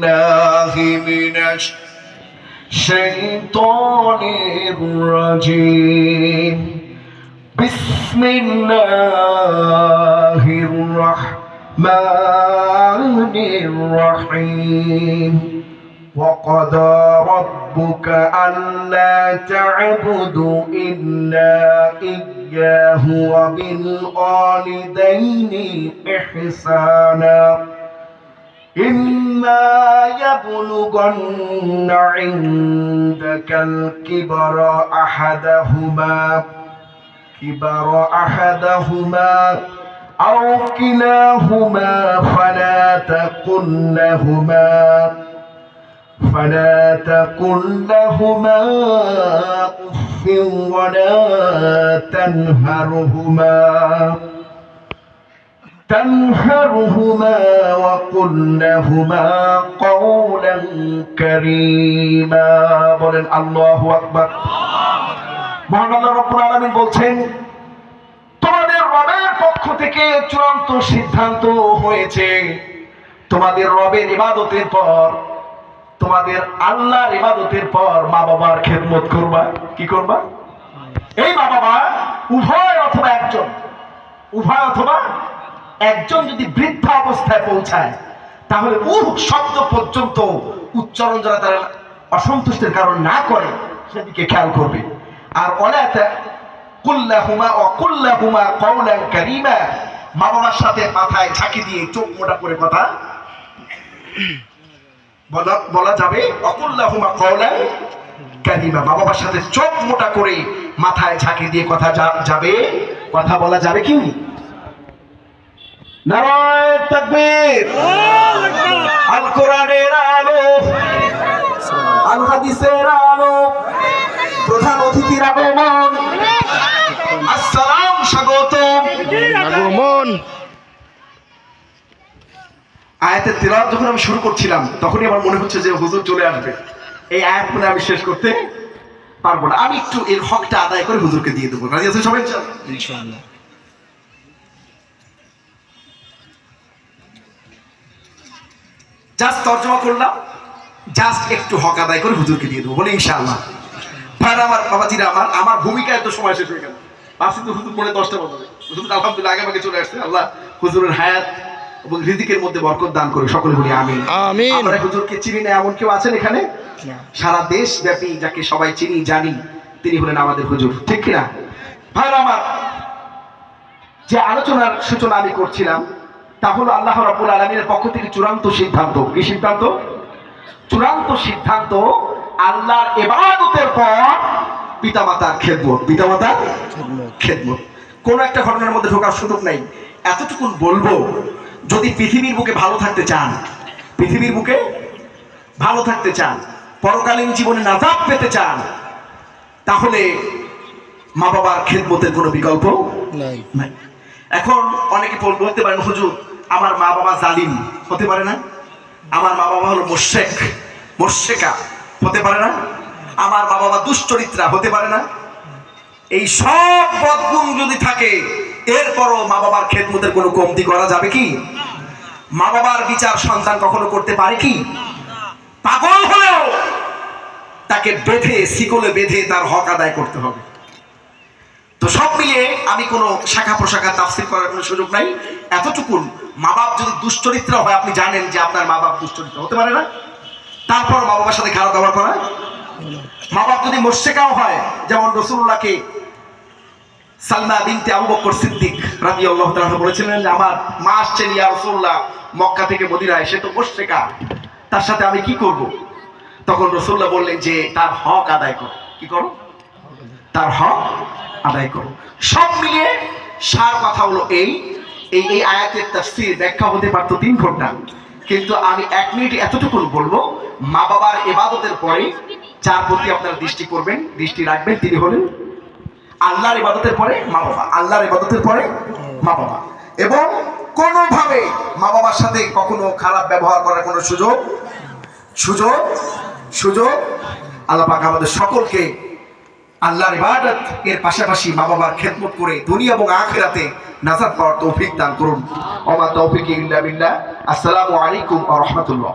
بالله من الشيطان الرجيم. بسم الله الرحمن الرحيم. وقضى ربك ألا تعبدوا إلا إياه وبالوالدين إحسانا. إما يبلغن عندك الكبر أحدهما كبر أحدهما أو كلاهما فلا تقل لهما فلا تقل لهما أف ولا تنهرهما. تنهرهما وقل لهما قولا كريما বলেন আল্লাহু আকবার মহান আল্লাহ রাব্বুল আলামিন বলছেন তোমাদের রবের পক্ষ থেকে চূড়ান্ত সিদ্ধান্ত হয়েছে তোমাদের রবের ইবাদতের পর তোমাদের আল্লাহর ইবাদতের পর মা বাবার খেদমত করবা কি করবা এই মা বাবা উভয় অথবা একজন উভয় অথবা একজন যদি বৃদ্ধা অবস্থায় পৌঁছায়, তাহলে উহ, শব্দ পর্যন্ত উচ্চারণ যারা তারা অসন্তুষ্টের কারণ না করে, সেদিকে খেয়াল করবে। আর অনাথ কুল্লাহুমা অকুল্লাহুমা কওলান কারীমা মা বাবার সাথে মাথায় ঝাঁকি দিয়ে চোখ মোটা করে কথা বলা বলা যাবে অকুল্লাহুমা কওলান কারীমা মা বাবার সাথে চোখ মোটা করে মাথায় ঝাঁকি দিয়ে কথা যাবে, কথা বলা যাবে কি? নারায় তাকবীর। আল কোরআনের আলো আল। হাদিসের আলো। প্রধান অতিথির আগমন। আসসালাম স্বাগতম আগমন। আয়াতের তেলাওয়াত যখন আমি শুরু করছিলাম তখনই আমার মনে হচ্ছে যে হুজুর চলে আসবে। এই আয়াত মানে আমি শেষ করতে পারব না। আমি একটু এর হকটা আদায় করে হুজুরকে দিয়ে দেবো। রাজি আছেন সবাই? ইনশাআল্লাহ? জাস্ট তর্জমা করলাম। জাস্ট একটু হক আদায় করে হুজুরকে দিয়ে দেবো বলে ইনশাআল্লাহ। ভাইরা আমার বাবাজিরা আমার আমার ভূমিকায় তো সময় শেষ হয়ে গেল। ভাবছি তো হুজুর পড়ে দশটা বাজাবে। হুজুর তো আলহামদুলিল্লাহ আগে আগে চলে আসছে। আল্লাহ হুজুরের হায়াত এবং রিজিকের মধ্যে বরকত দান করে সকলে বলি আমিন। আমিন। আমরা হুজুরকে চিনি না এমন কেউ আছেন এখানে? সারা দেশ ব্যাপী যাকে সবাই চিনি জানি তিনি হলেন আমাদের হুজুর। ঠিক কিনা? ভাইরা আমার যে আলোচনার সূচনা আমি করছিলাম তা হলো আল্লাহ রাব্বুল আলমীর পক্ষ থেকে চূড়ান্ত সিদ্ধান্ত কি সিদ্ধান্ত? চূড়ান্ত সিদ্ধান্ত আল্লাহর এবাদতের পর পিতামাতার খেদমত। পিতামাতার খেদমত। কোন একটা ঘটনার মধ্যে ঢোকার সুযোগ নাই। এতটুকুন বলব যদি পৃথিবীর বুকে ভালো থাকতে চান পৃথিবীর বুকে ভালো থাকতে চান পরকালীন জীবনে নাজাব পেতে চান তাহলে মা বাবার খেদমতের কোনো বিকল্প নাই। এখন অনেকে বল- বলতে পারেন হুজুর আমার মা বাবা জালিম হতে পারে না? আমার মা বাবা হলো মোশেক, মোশেকা হতে পারে না? আমার মা বাবা দুশ্চরিত্রা হতে পারে না? এই সব বদগুণ যদি থাকে, এরপরও মা বাবার খেদমতের কোনো কমতি করা যাবে কি? মা বাবার বিচার সন্তান কখনো করতে পারে কি? পাগল হলেও তাকে বেঁধে, শিকলে বেঁধে তার হক আদায় করতে হবে। তো সব মিলিয়ে আমি কোনো শাখা প্রশাখা তাফসির করার কোনো সুযোগ নাই। এতটুকুন মা বাপ যদি দুশ্চরিত্র হয়, আপনি জানেন যে আপনার মা বাপ দুশ্চরিত্র হতে পারে না। তারপর মা বাবার সাথে খারাপ ব্যবহার করা। মা বাপ যদি মোর্শেকাও হয়, যেমন রসুল্লাহকে সালমা বিনতে আবু বকর সিদ্দিক রাজি আল্লাহ বলেছিলেন যে, আমার মা আসছেন ইয়া রসুল্লাহ মক্কা থেকে মদিনায়, সে তো মোর্শেকা। তার সাথে আমি কি করব? তখন রসুল্লাহ বললেন যে, তার হক আদায় করো। কি করো? তার হক আদায় করো। সব মিলিয়ে সার কথা হলো এই এই এই আয়াতের তাফসীর ব্যাখ্যা হতে পারতো তিন ঘণ্টা। কিন্তু আমি এক মিনিট এতটুকু বলব, মা বাবার ইবাদতের পরে যার প্রতি আপনারা দৃষ্টি করবেন, দৃষ্টি রাখবেন তিনি হলেন আল্লাহর ইবাদতের পরে মা বাবা, আল্লাহর ইবাদতের পরে মা বাবা। এবং কোনোভাবে মা বাবার সাথে কখনো খারাপ ব্যবহার করার কোনো সুযোগ সুযোগ সুযোগ, আল্লাহ পাক আমাদের সকলকে আল্লাহর ইবাদত, এর পাশাপাশি মা বাবার খেদমত করে দুনিয়া এবং আখেরাতে নাজাত পাওয়ার তৌফিক দান করুন। অমা তৌফিক ইল্লা বিল্লাহ। আসসালামু আলাইকুম ওয়া রাহমাতুল্লাহ।